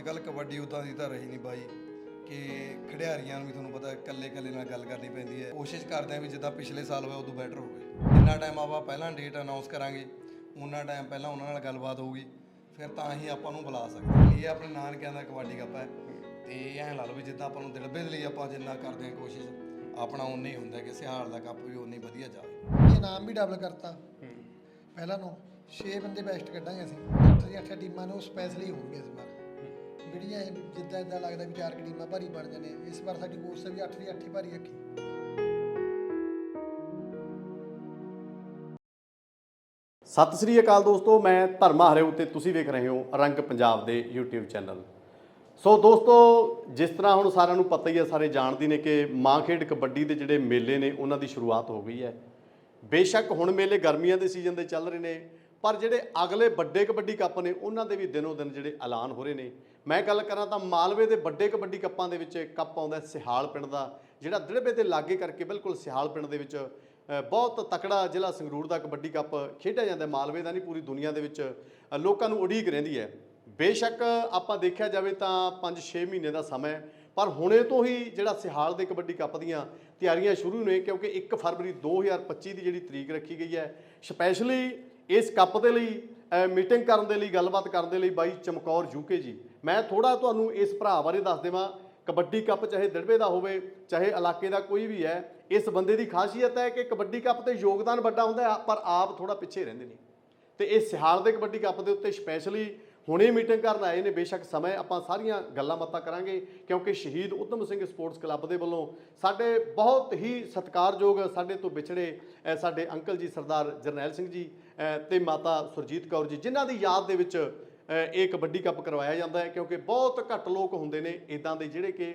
ਅੱਜ ਕੱਲ ਕਬੱਡੀ ਉਦਾਂ ਦੀ ਤਾਂ ਰਹੀ ਨਹੀਂ ਬਾਈ ਕਿ ਖਿਡਾਰੀਆਂ ਨੂੰ ਵੀ ਤੁਹਾਨੂੰ ਪਤਾ ਇਕੱਲੇ ਇਕੱਲੇ ਨਾਲ ਗੱਲ ਕਰਨੀ ਪੈਂਦੀ ਹੈ। ਕੋਸ਼ਿਸ਼ ਕਰਦੇ ਆ ਵੀ ਜਿੱਦਾਂ ਪਿਛਲੇ ਸਾਲ ਹੋਇਆ ਉਦੋਂ ਬੈਟਰ ਹੋਵੇ। ਜਿੰਨਾ ਟਾਈਮ ਆਪਾਂ ਪਹਿਲਾਂ ਡੇਟ ਅਨਾਉਂਸ ਕਰਾਂਗੇ ਉਹਨਾਂ ਟਾਈਮ ਪਹਿਲਾਂ ਉਹਨਾਂ ਨਾਲ ਗੱਲਬਾਤ ਹੋਊਗੀ ਫਿਰ ਤਾਂ ਹੀ ਆਪਾਂ ਨੂੰ ਬੁਲਾ ਸਕਦੇ ਹਾਂ। ਇਹ ਆਪਣੇ ਨਾਨਕਿਆਂ ਦਾ ਕਬੱਡੀ ਕੱਪ ਹੈ। ਤੇ ਐਂ ਲਾ ਲਓ ਵੀ ਜਿੱਦਾਂ ਆਪਾਂ ਨੂੰ ਦਿਲਬੇ ਦੇ ਲਈ ਆਪਾਂ ਜਿੰਨਾ ਕਰਦੇ ਹਾਂ ਕੋਸ਼ਿਸ਼ ਆਪਣਾ ਉਨਾ ਹੀ ਹੁੰਦਾ ਕਿ ਸਿਹਾਲ ਦਾ ਕੱਪ ਵੀ ਉਨਾ ਹੀ ਵਧੀਆ ਜਾਵੇ। ਇਨਾਮ ਵੀ ਡਬਲ ਕਰਤਾ। ਪਹਿਲਾਂ ਨੂੰ 6 ਬੰਦੇ ਬੈਸਟ ਕੱਢਾਂਗੇ ਅਸੀਂ। ਅੱਠ ਦੀਆਂ ਅੱਠ ਟੀਮਾਂ ਨੂੰ ਸਪੈਸ਼ਲੀ ਹੋਣਗੀਆਂ ਇਸ ਵਾਰ। ਜਿਹੜੀਆਂ ਇਹ ਜਿੱਦਾਂ ਇਦਾਂ ਲੱਗਦਾ ਵੀ ਚਾਰ ਕੁ ਭਾਰੀ ਬਣ ਜਾਣੇ ਇਸ ਵਾਰ ਸਾਡੀ ਕੋਰਸ ਵੀ ਅੱਠ ਦੀ ਅੱਠ ਹੀ ਭਾਰੀ ਰੱਖੀ। ਸਤਿ ਸ੍ਰੀ ਅਕਾਲ ਦੋਸਤੋ, ਮੈਂ ਧਰਮਾ ਹਰਿਓ ਤੇ ਤੁਸੀਂ ਵੇਖ ਰਹੇ ਹੋ ਰੰਗ ਪੰਜਾਬ ਦੇ YouTube ਚੈਨਲ। ਸੋ ਦੋਸਤੋ, ਜਿਸ ਤਰ੍ਹਾਂ ਹੁਣ ਸਾਰਿਆਂ ਨੂੰ ਪਤਾ ਹੀ ਹੈ, ਸਾਰੇ ਜਾਣਦੇ ਨੇ ਕਿ ਮਾਂ ਖੇਡ ਕਬੱਡੀ ਦੇ ਜਿਹੜੇ ਮੇਲੇ ਨੇ, ਉਹਨਾਂ ਦੀ ਸ਼ੁਰੂਆਤ ਹੋ ਗਈ ਹੈ। ਬੇਸ਼ੱਕ ਹੁਣ ਮੇਲੇ ਗਰਮੀਆਂ ਦੇ ਸੀਜ਼ਨ ਦੇ ਚੱਲ ਰਹੇ ਨੇ, ਪਰ ਜਿਹੜੇ ਅਗਲੇ ਵੱਡੇ ਕਬੱਡੀ ਕੱਪ ਨੇ, ਉਹਨਾਂ ਦੇ ਵੀ ਦਿਨੋ ਦਿਨ ਜਿਹੜੇ ਐਲਾਨ ਹੋ ਰਹੇ ਨੇ। ਮੈਂ ਗੱਲ ਕਰਾਂ ਤਾਂ ਮਾਲਵੇ ਦੇ ਵੱਡੇ ਕਬੱਡੀ ਕੱਪਾਂ ਦੇ ਵਿੱਚ ਕੱਪ ਆਉਂਦਾ ਸਿਹਾਲ ਪਿੰਡ ਦਾ, ਜਿਹੜਾ ਦਿੜਬੇ ਦੇ ਲਾਗੇ ਕਰਕੇ ਬਿਲਕੁਲ ਸਿਹਾਲ ਪਿੰਡ ਦੇ ਵਿੱਚ ਬਹੁਤ ਤਕੜਾ ਜ਼ਿਲ੍ਹਾ ਸੰਗਰੂਰ ਦਾ ਕਬੱਡੀ ਕੱਪ ਖੇਡਿਆ ਜਾਂਦਾ ਮਾਲਵੇ ਦਾ ਨਹੀਂ, ਪੂਰੀ ਦੁਨੀਆ ਦੇ ਵਿੱਚ ਲੋਕਾਂ ਨੂੰ ਉਡੀਕ ਰਹਿੰਦੀ ਹੈ। ਬੇਸ਼ੱਕ ਆਪਾਂ ਦੇਖਿਆ ਜਾਵੇ ਤਾਂ 5-6 ਮਹੀਨੇ ਦਾ ਸਮਾਂ ਪਰ ਹੁਣੇ ਤੋਂ ਹੀ ਜਿਹੜਾ ਸਿਹਾਲ ਦੇ ਕਬੱਡੀ ਕੱਪ ਦੀਆਂ ਤਿਆਰੀਆਂ ਸ਼ੁਰੂ ਨੇ, ਕਿਉਂਕਿ 1 ਫਰਵਰੀ 2025 ਦੀ ਜਿਹੜੀ ਤਰੀਕ ਰੱਖੀ ਗਈ ਹੈ, ਸਪੈਸ਼ਲੀ ਇਸ ਕੱਪ ਦੇ ਲਈ ਮੀਟਿੰਗ ਕਰਨ ਦੇ ਲਈ, ਗੱਲਬਾਤ ਕਰਨ ਦੇ ਲਈ ਬਾਈ ਚਮਕੌਰ ਯੂਕੇ ਜੀ। ਮੈਂ ਥੋੜਾ ਤੁਹਾਨੂੰ ਇਸ ਭਰਾ ਬਾਰੇ ਦੱਸ ਦੇਵਾਂ। ਕਬੱਡੀ ਕੱਪ ਚਾਹੇ ਦਿੜਵੇ ਦਾ ਹੋਵੇ ਚਾਹੇ ਇਲਾਕੇ ਦਾ ਕੋਈ ਵੀ ਹੈ ਇਸ ਬੰਦੇ ਦੀ ਖਾਸੀਅਤ ਹੈ ਕਿ ਕਬੱਡੀ ਕੱਪ ਤੇ ਯੋਗਦਾਨ ਵੱਡਾ ਹੁੰਦਾ ਪਰ ਆਪ ਥੋੜਾ ਪਿੱਛੇ ਰਹਿੰਦੇ ਨੇ। ਤੇ ਇਹ ਸਿਹਾਲ ਦੇ ਕਬੱਡੀ ਕੱਪ ਦੇ ਉੱਤੇ ਸਪੈਸ਼ਲੀ ਹੁਣੇ ਮੀਟਿੰਗ ਕਰਨ ਆਏ ਨੇ ਬੇਸ਼ੱਕ ਸਮੇਂ ਆਪਾਂ ਸਾਰੀਆਂ ਗੱਲਾਂ ਬਾਤਾਂ ਕਰਾਂਗੇ ਕਿਉਂਕਿ ਸ਼ਹੀਦ ਉਧਮ ਸਿੰਘ ਸਪੋਰਟਸ ਕਲੱਬ ਦੇ ਵੱਲੋਂ ਸਾਡੇ ਬਹੁਤ ਹੀ ਸਤਿਕਾਰਯੋਗ ਸਾਡੇ ਤੋਂ ਵਿਛੜੇ ਸਾਡੇ ਅੰਕਲ ਜੀ ਸਰਦਾਰ ਜਰਨੈਲ ਸਿੰਘ ਜੀ ਅ, ਤੇ ਮਾਤਾ ਸੁਰਜੀਤ ਕੌਰ ਜੀ ਜਿਨ੍ਹਾਂ ਦੀ ਯਾਦ ਦੇ ਵਿੱਚ ਇਹ ਕਬੱਡੀ ਕੱਪ ਕਰਵਾਇਆ ਜਾਂਦਾ ਹੈ ਕਿਉਂਕਿ ਬਹੁਤ ਘੱਟ ਲੋਕ ਹੁੰਦੇ ਨੇ ਇਦਾਂ ਦੇ ਜਿਹੜੇ ਕਿ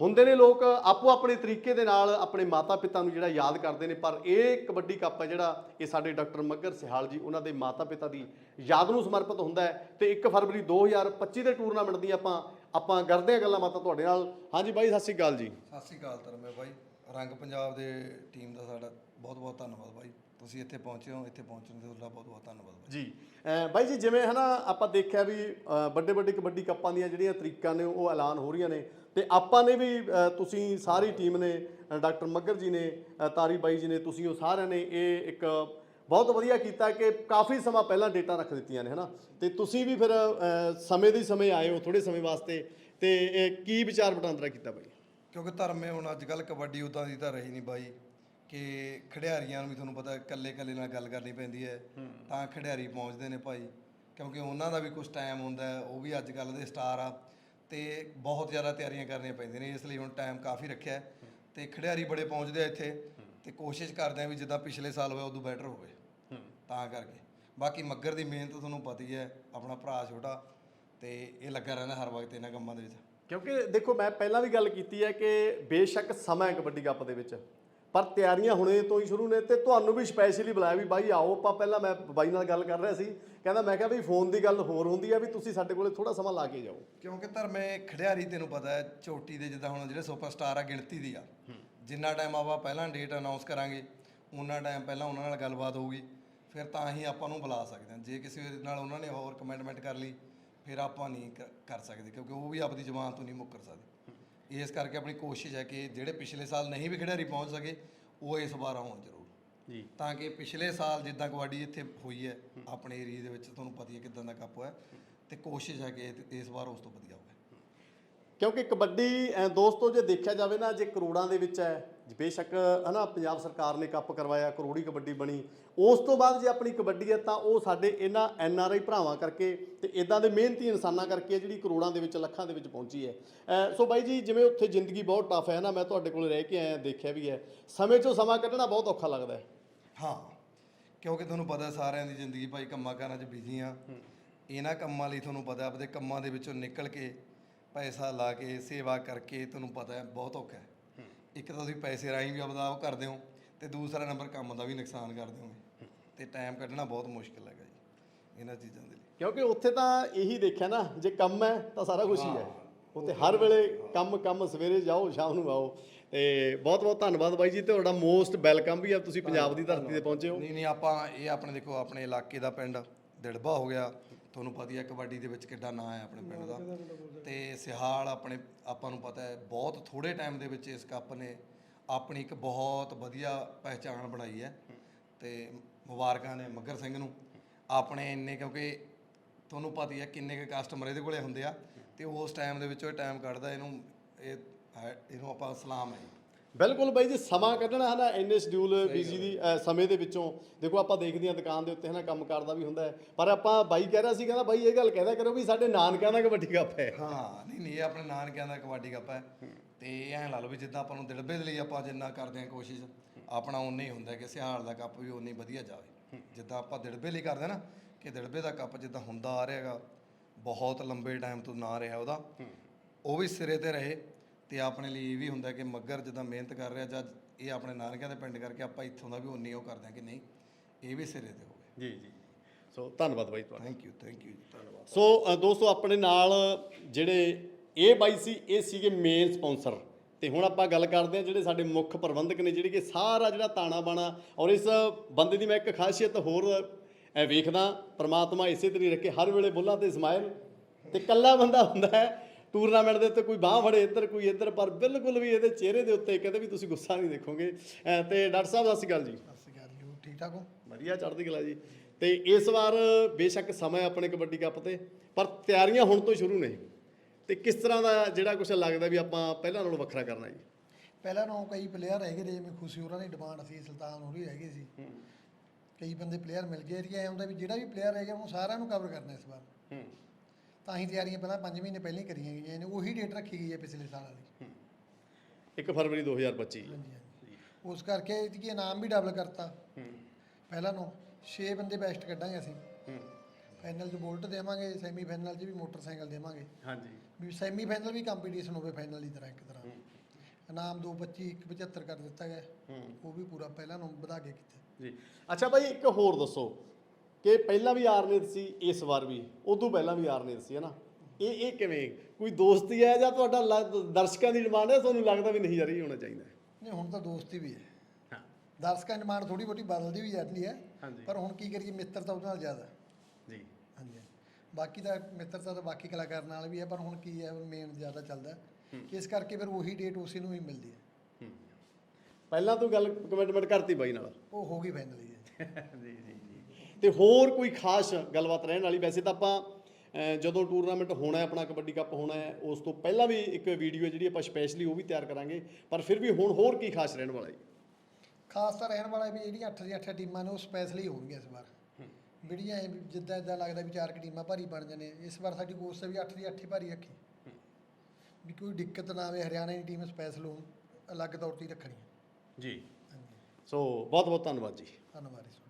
ਹੁੰਦੇ ਨੇ ਲੋਕ ਆਪੋ ਆਪਣੇ ਤਰੀਕੇ ਦੇ ਨਾਲ ਆਪਣੇ ਮਾਤਾ ਪਿਤਾ ਨੂੰ ਜਿਹੜਾ ਯਾਦ ਕਰਦੇ ਨੇ, ਪਰ ਇਹ ਕਬੱਡੀ ਕੱਪ ਹੈ ਜਿਹੜਾ ਇਹ ਸਾਡੇ ਡਾਕਟਰ ਮੱਗਰ ਸਿਹਾਲ ਜੀ, ਉਹਨਾਂ ਦੇ ਮਾਤਾ ਪਿਤਾ ਦੀ ਯਾਦ ਨੂੰ ਸਮਰਪਿਤ ਹੁੰਦਾ ਹੈ। ਤੇ 1 ਫਰਵਰੀ 2025 ਦੇ ਟੂਰਨਾਮੈਂਟ ਦੀ ਆਪਾਂ ਆਪਾਂ ਕਰਦੇ ਹਾਂ ਗੱਲਾਂ ਬਾਤਾਂ ਤੁਹਾਡੇ ਨਾਲ। ਹਾਂਜੀ ਬਾਈ, ਸਤਿ ਸ਼੍ਰੀ ਅਕਾਲ ਜੀ। ਸਤਿ ਸ੍ਰੀ ਅਕਾਲ ਧਰਮੇ ਬਾਈ। ਰੰਗ ਪੰਜਾਬ ਦੇ ਟੀਮ ਦਾ ਸਾਡਾ ਬਹੁਤ ਬਹੁਤ ਧੰਨਵਾਦ ਬਾਈ। ਤੁਸੀਂ ਇੱਥੇ ਪਹੁੰਚੇ ਹੋ ਇੱਥੇ ਪਹੁੰਚਣ ਦੇ ਤੁਹਾਡਾ ਬਹੁਤ ਬਹੁਤ ਧੰਨਵਾਦ ਬਾਈ। ਜੀ ਅਹ ਬਾਈ ਜੀ ਜਿਵੇਂ ਹਨਾ ਆਪਾਂ ਦੇਖਿਆ ਵੀ ਵੱਡੇ ਵੱਡੇ ਕਬੱਡੀ ਕੱਪਾਂ ਦੀਆਂ ਜਿਹੜੀਆਂ ਤਰੀਕਾਂ ਨੇ ਉਹ ਐਲਾਨ ਹੋ ਰਹੀਆਂ ਨੇ। ਤੇ ਆਪਾਂ ਨੇ ਵੀ ਅਹ, ਤੁਸੀਂ ਸਾਰੀ ਟੀਮ ਨੇ ਅਹ, ਡਾਕਟਰ ਮੱਗਰ ਜੀ ਨੇ ਅਹ, ਤਾਰੀ ਬਾਈ ਜੀ ਨੇ ਤੁਸੀਂ ਉਹ ਸਾਰਿਆਂ ਨੇ ਇਹ ਇੱਕ ਬਹੁਤ ਵਧੀਆ ਕੀਤਾ ਕਿ ਕਾਫੀ ਸਮਾਂ ਪਹਿਲਾਂ ਡੇਟਾ ਰੱਖ ਦਿੱਤੀਆਂ ਨੇ ਹਨਾ। ਤੇ ਤੁਸੀਂ ਵੀ ਫਿਰ ਅਹ, ਸਮੇਂ ਦੇ ਸਮੇਂ ਆਏ ਹੋ ਥੋੜੇ ਸਮੇਂ ਵਾਸਤੇ। ਤੇ ਇਹ ਕੀ ਵਿਚਾਰ ਵਟਾਂਦਰਾ ਕੀਤਾ ਬਾਈ? ਕਿਉਂਕਿ ਧਰਮੇ ਹੁਣ ਅੱਜ ਕੱਲ ਕਬੱਡੀ ਉਦਾਂ ਦੀ ਤਾਂ ਰਹੀ ਨਹੀਂ ਬਾਈ ਕਿ ਖਿਡਾਰੀਆਂ ਨੂੰ ਵੀ ਤੁਹਾਨੂੰ ਪਤਾ ਇਕੱਲੇ ਇਕੱਲੇ ਨਾਲ ਗੱਲ ਕਰਨੀ ਪੈਂਦੀ ਹੈ ਤਾਂ ਖਿਡਾਰੀ ਪਹੁੰਚਦੇ ਨੇ ਭਾਈ ਕਿਉਂਕਿ ਉਹਨਾਂ ਦਾ ਵੀ ਕੁਝ ਟਾਈਮ ਹੁੰਦਾ ਹੈ ਉਹ ਵੀ ਅੱਜ ਕੱਲ ਦੇ ਸਟਾਰ ਆ ਤੇ ਬਹੁਤ ਜ਼ਿਆਦਾ ਤਿਆਰੀਆਂ ਕਰਨੀਆਂ ਪੈਂਦੀਆਂ ਨੇ ਇਸ ਲਈ ਹੁਣ ਟਾਈਮ ਕਾਫੀ ਰੱਖਿਆ ਹੈ ਤੇ ਖਿਡਾਰੀ ਬੜੇ ਪਹੁੰਚਦੇ ਆ ਇੱਥੇ ਤੇ ਕੋਸ਼ਿਸ਼ ਕਰਦੇ ਆ ਵੀ ਜਿੱਦਾਂ ਪਿਛਲੇ ਸਾਲ ਹੋਇਆ ਉਦੋਂ ਬੈਟਰ ਹੋਵੇ ਤਾਂ ਕਰਕੇ। ਬਾਕੀ ਮੱਗਰ ਦੀ ਮਿਹਨਤ ਤੁਹਾਨੂੰ ਪਤਾ ਹੀ ਹੈ ਆਪਣਾ ਭਰਾ ਛੋਟਾ ਤੇ ਇਹ ਲੱਗਾ ਰਹਿੰਦਾ ਹਰ ਵਕਤ ਇਹਨਾਂ ਕੰਮਾਂ ਦੇ ਵਿੱਚ। ਕਿਉਂਕਿ ਦੇਖੋ ਮੈਂ ਪਹਿਲਾਂ ਵੀ ਗੱਲ ਕੀਤੀ ਹੈ ਕਿ ਬੇਸ਼ੱਕ ਸਮਾਂ ਹੈ ਕਬੱਡੀ ਕੱਪ ਦੇ ਵਿੱਚ। ਪਰ ਤਿਆਰੀਆਂ ਹੁਣੇ ਤੋਂ ਹੀ ਸ਼ੁਰੂ ਨੇ ਤੇ ਤੁਹਾਨੂੰ ਵੀ ਸਪੈਸ਼ਲੀ ਬੁਲਾਇਆ ਵੀ ਬਾਈ ਆਓ ਆਪਾਂ ਪਹਿਲਾਂ ਮੈਂ ਬਾਈ ਨਾਲ ਗੱਲ ਕਰ ਰਿਹਾ ਸੀ। ਕਹਿੰਦਾ ਮੈਂ ਕਿਹਾ ਵੀ ਫੋਨ ਦੀ ਗੱਲ ਹੋਰ ਹੁੰਦੀ ਆ ਵੀ ਤੁਸੀਂ ਸਾਡੇ ਕੋਲੇ ਥੋੜਾ ਸਮਾਂ ਲਾ ਕੇ ਜਾਓ। ਕਿਉਂਕਿ ਧਰਮੇ ਖਿਡਾਰੀ ਤੈਨੂੰ ਪਤਾ ਹੈ ਚੋਟੀ ਦੇ ਜਿੱਦਾਂ ਹੁਣ ਜਿਹੜੇ ਸੁਪਰਸਟਾਰ ਆ ਗਿਣਤੀ ਦੀ ਆ। ਜਿੰਨਾ ਟਾਈਮ ਆਪਾਂ ਪਹਿਲਾਂ ਡੇਟ ਅਨਾਉਂਸ ਕਰਾਂਗੇ ਉਹਨਾਂ ਟਾਈਮ ਪਹਿਲਾਂ ਉਹਨਾਂ ਨਾਲ ਗੱਲਬਾਤ ਹੋਊਗੀ। ਫਿਰ ਤਾਂ ਹੀ ਆਪਾਂ ਨੂੰ ਬੁਲਾ ਸਕਦੇ ਹਾਂ। ਜੇ ਕਿਸੇ ਨਾਲ ਉਹਨਾਂ ਨੇ ਹੋਰ ਕਮੈਂਟਮੈਂਟ ਕਰ ਲਈ ਫਿਰ ਆਪਾਂ ਨਹੀਂ ਕ- ਕਰ ਸਕਦੇ ਕਿਉਂਕਿ ਉਹ ਵੀ ਆਪਣੀ ਜ਼ਬਾਨ ਤੋਂ ਨਹੀਂ ਮੁੱਕਰ ਸਕਦੇ। ਇਸ ਕਰਕੇ ਆਪਣੀ ਕੋਸ਼ਿਸ਼ ਹੈ ਕਿ ਜਿਹੜੇ ਪਿਛਲੇ ਸਾਲ ਨਹੀਂ ਵੀ ਖਿਡਾਰੀ ਪਹੁੰਚ ਸਕੇ ਉਹ ਇਸ ਵਾਰ ਆਉਣ ਜ਼ਰੂਰ। ਜੀ। ਤਾਂ ਕਿ ਪਿਛਲੇ ਸਾਲ ਜਿੱਦਾਂ ਕਬੱਡੀ ਇੱਥੇ ਹੋਈ ਹੈ ਆਪਣੇ ਏਰੀਆ ਦੇ ਵਿੱਚ ਤੁਹਾਨੂੰ ਪਤਾ ਹੀ ਹੈ ਕਿਦਾਂ ਦਾ ਕੱਪ ਹੋਇਆ। ਤੇ ਕੋਸ਼ਿਸ਼ ਹੈ ਕਿ ਇਹ- ਇਸ ਵਾਰ ਉਸ ਤੋਂ ਵਧੀਆ ਹੋਵੇ। ਕਿਉਂਕਿ ਕਬੱਡੀ ਦੋਸਤੋ ਜੇ ਦੇਖਿਆ ਜਾਵੇ ਨਾ ਜੇ ਕਰੋੜਾਂ ਦੇ ਵਿੱਚ ਹੈ ਬੇਸ਼ੱਕ ਹਨਾ ਪੰਜਾਬ ਸਰਕਾਰ ਨੇ ਕੱਪ ਕਰਵਾਇਆ ਕਰੋੜੀ ਕਬੱਡੀ ਬਣੀ ਉਸ ਤੋਂ ਬਾਅਦ ਜੇ ਆਪਣੀ ਕਬੱਡੀ ਹੈ ਤਾਂ ਉਹ ਸਾਡੇ ਇਹਨਾਂ ਐਨ ਆਰ ਆਈ ਭਰਾਵਾਂ ਕਰਕੇ ਤੇ ਇਦਾਂ ਦੇ ਮਿਹਨਤੀ ਇਨਸਾਨਾਂ ਕਰਕੇ ਜਿਹੜੀ ਕਰੋੜਾਂ ਦੇ ਵਿੱਚ ਲੱਖਾਂ ਦੇ ਵਿੱਚ ਪਹੁੰਚੀ ਹੈ। ਸੋ ਬਾਈ ਜੀ ਜਿਵੇਂ ਉੱਥੇ ਜ਼ਿੰਦਗੀ ਬਹੁਤ ਟਫ ਹੈ ਨਾ ਮੈਂ ਤੁਹਾਡੇ ਕੋਲ ਰਹਿ ਕੇ ਆਇਆ ਦੇਖਿਆ ਵੀ ਹੈ। ਸਮੇਂ 'ਚੋਂ ਸਮਾਂ ਕੱਢਣਾ ਬਹੁਤ ਔਖਾ ਲੱਗਦਾ ਹੈ। ਹਾਂ ਕਿਉਂਕਿ ਤੁਹਾਨੂੰ ਪਤਾ ਸਾਰਿਆਂ ਦੀ ਜ਼ਿੰਦਗੀ ਭਾਈ ਕੰਮਾਂ ਕਾਰਾਂ 'ਚ ਬਿਜ਼ੀ ਆ ਇਹਨਾਂ ਕੰਮਾਂ ਲਈ ਤੁਹਾਨੂੰ ਪਤਾ ਆਪਦੇ ਕੰਮਾਂ ਦੇ ਵਿੱਚੋਂ ਨਿਕਲ ਕੇ ਪੈਸਾ ਲਾ ਕੇ ਸੇਵਾ ਕਰਕੇ ਤੁਹਾਨੂੰ ਪਤਾ ਹੈ ਬਹੁਤ ਔਖਾ ਹੈ। ਇੱਕ ਤਾਂ ਤੁਸੀਂ ਪੈਸੇ ਰਾਹੀਂ ਵੀ ਆਪਦਾ ਉਹ ਕਰਦੇ ਹੋ ਤੇ ਦੂਸਰਾ ਨੰਬਰ ਕੰਮ ਦਾ ਵੀ ਨੁਕਸਾਨ ਕਰਦੇ ਹੋਗੇ ਤੇ ਟਾਈਮ ਕੱਢਣਾ ਬਹੁਤ ਮੁਸ਼ਕਿਲ ਹੈਗਾ ਜੀ ਇਹਨਾਂ ਚੀਜ਼ਾਂ ਦੇ ਲਈ। ਕਿਉਂਕਿ ਉੱਥੇ ਤਾਂ ਇਹੀ ਦੇਖਿਆ ਨਾ ਜੇ ਕੰਮ ਹੈ ਤਾਂ ਸਾਰਾ ਕੁਝ ਹੀ ਹੈ। ਉੱਥੇ ਹਰ ਵੇਲੇ ਕੰਮ ਕੰਮ ਸਵੇਰੇ ਜਾਓ ਸ਼ਾਮ ਨੂੰ ਆਓ। ਤੇ ਬਹੁਤ ਬਹੁਤ ਧੰਨਵਾਦ ਬਾਈ ਜੀ ਤੁਹਾਡਾ ਮੋਸਟ ਵੈਲਕਮ ਵੀ ਆ ਤੁਸੀਂ ਪੰਜਾਬ ਦੀ ਧਰਤੀ ਤੇ ਪਹੁੰਚੇ ਹੋ। ਨਹੀਂ ਨਹੀਂ ਆਪਾਂ ਇਹ ਆਪਣੇ ਦੇਖੋ ਆਪਣੇ ਇਲਾਕੇ ਦਾ ਪਿੰਡ ਦਿੜਬਾ ਹੋ ਗਿਆ। ਤੁਹਾਨੂੰ ਪਤਾ ਹੀ ਹੈ ਕਬੱਡੀ ਦੇ ਵਿੱਚ ਕਿੱਡਾ ਨਾਂ ਹੈ ਆਪਣੇ ਪਿੰਡ ਦਾ। ਤੇ ਸਿਹਾਲ ਆਪਣੇ ਆਪਾਂ ਨੂੰ ਪਤਾ ਹੈ ਬਹੁਤ ਥੋੜੇ ਟਾਈਮ ਦੇ ਵਿੱਚ ਇਸ ਕੱਪ ਨੇ ਆਪਣੀ ਇੱਕ ਬਹੁਤ ਵਧੀਆ ਪਹਿਚਾਣ ਬਣਾਈ ਹੈ। ਤੇ ਮੁਬਾਰਕਾਂ ਨੇ ਮੱਗਰ ਸਿੰਘ ਨੂੰ। ਆਪਣੇ ਇੰਨੇ ਕਿਉਂਕਿ ਤੁਹਾਨੂੰ ਪਤਾ ਹੀ ਹੈ ਕਿੰਨੇ ਕੁ ਕਸਟਮਰ ਇਹਦੇ ਕੋਲੇ ਹੁੰਦੇ ਆ। ਤੇ ਉਸ ਟਾਈਮ ਦੇ ਵਿੱਚ ਉਹ ਟਾਈਮ ਕੱਢਦਾ ਇਹਨੂੰ ਇਹ ਇਹਨੂੰ ਆਪਾਂ ਸਲਾਮ ਹੈ। ਬਿਲਕੁਲ ਬਾਈ ਜੀ ਸਮਾਂ ਕੱਢਣਾ ਹੈ ਨਾ ਇੰਨੇ ਸ਼ਡਿਊਲ ਬੀਜੀ ਦੀ ਅ, ਸਮੇਂ ਦੇ ਵਿੱਚੋਂ। ਦੇਖੋ ਆਪਾਂ ਦੇਖਦੇ ਹਾਂ ਦੁਕਾਨ ਦੇ ਉੱਤੇ ਹੈ ਨਾ ਕੰਮ ਕਰਦਾ ਵੀ ਹੁੰਦਾ ਹੈ। ਪਰ ਆਪਾਂ ਬਾਈ ਕਹਿ ਰਿਹਾ ਸੀ ਕਹਿੰਦਾ ਬਾਈ ਇਹ ਗੱਲ ਕਹਿਦਾ ਕਰੋ ਵੀ ਸਾਡੇ ਨਾਨਕਿਆਂ ਦਾ ਕਬੱਡੀ ਕੱਪ ਹੈ। ਹਾਂ ਨਹੀਂ ਨਹੀਂ ਇਹ ਆਪਣੇ ਨਾਨਕਿਆਂ ਦਾ ਕਬੱਡੀ ਕੱਪ ਹੈ। ਤੇ ਐਂ ਲਾ ਲਓ ਵੀ ਜਿੱਦਾਂ ਆਪਾਂ ਨੂੰ ਦਿਲਬੇ ਦੇ ਲਈ ਆਪਾਂ ਜਿੰਨਾ ਕਰਦੇ ਹਾਂ ਕੋਸ਼ਿਸ਼ ਆਪਣਾ ਉਨਾ ਹੀ ਹੁੰਦਾ ਕਿ ਸਿਹਾਲ ਦਾ ਕੱਪ ਵੀ ਉਨਾ ਹੀ ਵਧੀਆ ਜਾਵੇ। ਜਿੱਦਾਂ ਆਪਾਂ ਦਿਲਬੇ ਲਈ ਕਰਦੇ ਨਾ ਕਿ ਦਿਲਬੇ ਦਾ ਕੱਪ ਜਿੱਦਾਂ ਹੁੰਦਾ ਆ ਰਿਹਾਗਾ ਬਹੁਤ ਲੰਬੇ ਟਾਈਮ ਤੋਂ ਨਾ ਰਿਹਾ ਉਹਦਾ ਉਹ ਵੀ ਸਿਰੇ ਤੇ ਰਹੇ ਤੇ ਆਪਣੇ ਲਈ ਇਹ ਵੀ ਹੁੰਦਾ ਕਿ ਮੱਗਰ ਜਿੱਦਾਂ ਮਿਹਨਤ ਕਰ ਰਿਹਾ ਜਾਂ ਇਹ ਆਪਣੇ ਨਾਨਕਿਆਂ ਦੇ ਪਿੰਡ ਕਰਕੇ ਆਪਾਂ ਇੱਥੋਂ ਦਾ ਵੀ ਉਨੀ ਉਹ ਕਰਦੇ ਹਾਂ ਕਿ ਨਹੀਂ ਇਹ ਵੀ ਸਿਰੇ ਤੇ ਹੋਵੇ। ਜੀ ਜੀ। ਸੋ ਧੰਨਵਾਦ ਬਾਈ ਤੁਹਾਡਾ। ਥੈਂਕ ਯੂ ਥੈਂਕ ਯੂ ਧੰਨਵਾਦ। ਸੋ ਅ, ਦੋਸਤੋ ਆਪਣੇ ਨਾਲ ਜਿਹੜੇ ਇਹ ਬਾਈ ਸੀ ਇਹ ਸੀਗੇ ਮੇਨ ਸਪਾਂਸਰ ਤੇ ਹੁਣ ਆਪਾਂ ਗੱਲ ਕਰਦੇ ਹਾਂ ਜਿਹੜੇ ਸਾਡੇ ਮੁੱਖ ਪ੍ਰਬੰਧਕ ਨੇ ਜਿਹੜੇ ਕਿ ਸਾਰਾ ਜਿਹੜਾ ਤਾਣਾ ਬਾਣਾ ਔਰ ਇਸ ਬੰਦੇ ਦੀ ਮੈਂ ਇੱਕ ਖਾਸੀਅਤ ਹੋਰ ਅ, ਵੇਖਦਾ। ਪ੍ਰਮਾਤਮਾ ਇਸੇ ਤਰੀ ਰੱਖੇ। ਹਰ ਵੇਲੇ ਬੁੱਲਾਂ ਤੇ ਸਮਾਇਲ ਤੇ ਕੱਲਾ ਬੰਦਾ ਹੁੰਦਾ ਹੈ। ਟੂਰਨਾਮੈਂਟ ਦੇ ਉੱਤੇ ਕੋਈ ਬਾਹ ਫੜੇ ਇੱਧਰ ਕੋਈ ਇੱਧਰ ਪਰ ਬਿਲਕੁਲ ਵੀ ਇਹਦੇ ਚਿਹਰੇ ਦੇ ਉੱਤੇ ਕਦੇ ਵੀ ਤੁਸੀਂ ਗੁੱਸਾ ਨਹੀਂ ਦੇਖੋਗੇ। ਤੇ ਡਾਕਟਰ ਸਾਹਿਬ ਸਤਿ ਸ਼੍ਰੀ ਅਕਾਲ ਜੀ। ਸਤਿ ਸ਼੍ਰੀ ਅਕਾਲ ਜੀ ਠੀਕ ਠਾਕ ਹੋ? ਵਧੀਆ ਚੜ੍ਹਦੀ ਕਲਾ ਜੀ। ਤੇ ਇਸ ਵਾਰ ਬੇਸ਼ੱਕ ਸਮਾਂ ਹੈ ਆਪਣੇ ਕਬੱਡੀ ਕੱਪ ਤੇ ਪਰ ਤਿਆਰੀਆਂ ਹੁਣ ਤੋਂ ਸ਼ੁਰੂ ਨੇ। ਤੇ ਕਿਸ ਤਰ੍ਹਾਂ ਦਾ ਜਿਹੜਾ ਕੁਝ ਲੱਗਦਾ ਵੀ ਆਪਾਂ ਪਹਿਲਾਂ ਨਾਲੋਂ ਵੱਖਰਾ ਕਰਨਾ ਜੀ? ਪਹਿਲਾਂ ਨੂੰ ਕਈ ਪਲੇਅਰ ਹੈਗੇ ਜਿਵੇਂ ਖੁਸ਼ੀ ਹੋਰਾਂ ਦੀ ਡਿਮਾਂਡ ਸੀ ਸੁਲਤਾਨ ਹੋਰੀ ਹੈਗੇ ਸੀ। ਕਈ ਬੰਦੇ ਪਲੇਅਰ ਮਿਲ ਗਏ ਏਰੀਆ ਹੁੰਦਾ ਵੀ ਜਿਹੜਾ ਵੀ ਪਲੇਅਰ ਹੈਗਾ ਉਹਨੂੰ ਸਾਰਿਆਂ ਨੂੰ ਕਵਰ ਕਰਨਾ ਇਸ ਵਾਰ। ਹੂੰ। ਤਾਂ ਹੀ ਤਿਆਰੀਆਂ ਪਹਿਲਾਂ 5 ਮਹੀਨੇ ਪਹਿਲਾਂ ਹੀ ਕਰੀਆਂ ਗਈਆਂ ਨੇ ਉਹੀ ਡੇਟ ਰੱਖੀ ਗਈ ਹੈ ਪਿਛਲੇ ਸਾਲਾਂ ਦੀ 1 ਫਰਵਰੀ 2025 ਹਾਂਜੀ ਹਾਂਜੀ। ਉਸ ਕਰਕੇ ਇਹਦੀ ਇਨਾਮ ਵੀ ਡਬਲ ਕਰਤਾ। ਪਹਿਲਾਂ ਨੂੰ 6 ਬੰਦੇ ਬੈਸਟ ਕੱਢਾਂਗੇ ਅਸੀਂ। ਫਾਈਨਲ 'ਚ ਬੁਲਟ ਦੇਵਾਂਗੇ ਸੈਮੀ ਫਾਈਨਲ 'ਚ ਵੀ ਮੋਟਰਸਾਈਕਲ ਦੇਵਾਂਗੇ। ਹਾਂਜੀ। ਵੀ ਸੈਮੀ ਫਾਈਨਲ ਵੀ ਕੰਪੀਟੀਸ਼ਨ ਹੋਵੇ ਫਾਈਨਲ ਦੀ ਤਰ੍ਹਾਂ ਇੱਕ ਤਰ੍ਹਾਂ। ਇਨਾਮ 225 175 ਕਰ ਦਿੱਤਾ ਗਿਆ। ਹੂੰ। ਉਹ ਵੀ ਪੂਰਾ ਪਹਿਲਾਂ ਨੂੰ ਵਧਾ ਕੇ ਕੀਤਾ। ਜੀ। ਅੱਛਾ ਭਾਈ ਇੱਕ ਹੋਰ ਦੱਸੋ। ਕਿ ਪਹਿਲਾਂ ਵੀ ਆਰਨੇਤ ਸੀ ਇਸ ਵਾਰ ਵੀ। ਉਦੋਂ ਪਹਿਲਾਂ ਵੀ ਆਰਨੇਤ ਸੀ ਹਨਾ? ਇਹ ਇਹ ਕਿਵੇਂ? ਕੋਈ ਦੋਸਤੀ ਹੈ ਜਾਂ ਤੁਹਾਡਾ ਦਰਸ਼ਕਾਂ ਦੀ ਡਿਮਾਂਡ ਹੈ? ਤੁਹਾਨੂੰ ਲੱਗਦਾ ਵੀ ਨਹੀਂ ਯਾਰ ਇਹ ਹੋਣਾ ਚਾਹੀਦਾ ਨਹੀਂ ਹੁਣ ਤਾਂ ਦੋਸਤੀ ਵੀ ਹੈ। ਹਾਂ। ਦਰਸ਼ਕਾਂ ਦੀ ਡਿਮਾਂਡ ਥੋੜੀ ਬਹੁਤੀ ਬਦਲਦੀ ਵੀ ਜਾਂਦੀ ਹੈ ਹਾਂਜੀ। ਪਰ ਹੁਣ ਕੀ ਕਰੀਏ ਮਿੱਤਰਤਾ ਉਹਦੇ ਨਾਲ ਜ਼ਿਆਦਾ ਜੀ। ਹਾਂਜੀ। ਬਾਕੀ ਤਾਂ ਮਿੱਤਰਤਾ ਤਾਂ ਬਾਕੀ ਕਲਾਕਾਰ ਨਾਲ ਵੀ ਹੈ ਪਰ ਹੁਣ ਕੀ ਹੈ ਮੇਨ ਜ਼ਿਆਦਾ ਚੱਲਦਾ ਹੈ। ਇਸ ਕਰਕੇ ਫਿਰ ਉਹੀ ਡੇਟ ਉਸੇ ਨੂੰ ਹੀ ਮਿਲਦੀ ਹੈ। ਹੂੰ। ਪਹਿਲਾਂ ਤੂੰ ਗੱਲ ਕਮਿਟਮੈਂਟ ਕਰਤੀ ਬਾਈ ਨਾਲ? ਉਹ ਹੋ ਗਈ ਫਾਈਨਲ ਜੀ ਜੀ ਜੀ। ਤੇ ਹੋਰ ਕੋਈ ਖਾਸ ਗੱਲਬਾਤ ਰਹਿਣ ਵਾਲੀ? ਵੈਸੇ ਤਾਂ ਆਪਾਂ ਜਦੋਂ ਟੂਰਨਾਮੈਂਟ ਹੋਣਾ ਹੈ ਆਪਣਾ ਕਬੱਡੀ ਕੱਪ ਹੋਣਾ ਹੈ ਉਸ ਤੋਂ ਪਹਿਲਾਂ ਵੀ ਇੱਕ ਵੀਡੀਓ ਜਿਹੜੀ ਆਪਾਂ ਸਪੈਸ਼ਲੀ ਉਹ ਵੀ ਤਿਆਰ ਕਰਾਂਗੇ। ਪਰ ਫਿਰ ਵੀ ਹੁਣ ਹੋਰ ਕੀ ਖਾਸ ਰਹਿਣ ਵਾਲਾ ਜੀ ਖਾਸ ਤਾਂ ਰਹਿਣ ਵਾਲਾ ਵੀ ਜਿਹੜੀਆਂ 8 ਦੀਆਂ 8 ਟੀਮਾਂ ਨੇ ਉਹ ਸਪੈਸ਼ਲੀ ਹੋਣਗੀਆਂ ਇਸ ਵਾਰ। ਜਿਹੜੀਆਂ ਇਹ ਵੀ ਜਿੱਦਾਂ ਇਦਾਂ ਲੱਗਦਾ ਵੀ ਚਾਰ ਕੁ ਟੀਮਾਂ ਭਾਰੀ ਬਣ ਜਾਣੇ ਇਸ ਵਾਰ ਸਾਡੀ ਕੋਸ਼ਿਸ਼ ਹੈ ਵੀ 8 ਦੀ 8 ਹੀ ਭਾਰੀ ਰੱਖੀ। ਵੀ ਕੋਈ ਦਿੱਕਤ ਨਾ ਆਵੇ ਹਰਿਆਣਾ ਦੀ ਟੀਮ ਸਪੈਸ਼ਲ ਹੋਣ ਅਲੱਗ ਤੌਰ ਤੇ ਹੀ ਰੱਖਣੀ ਹੈ। ਜੀ। ਸੋ ਬਹੁਤ ਬਹੁਤ ਧੰਨਵਾਦ ਜੀ। ਧੰਨਵਾਦ ਜੀ।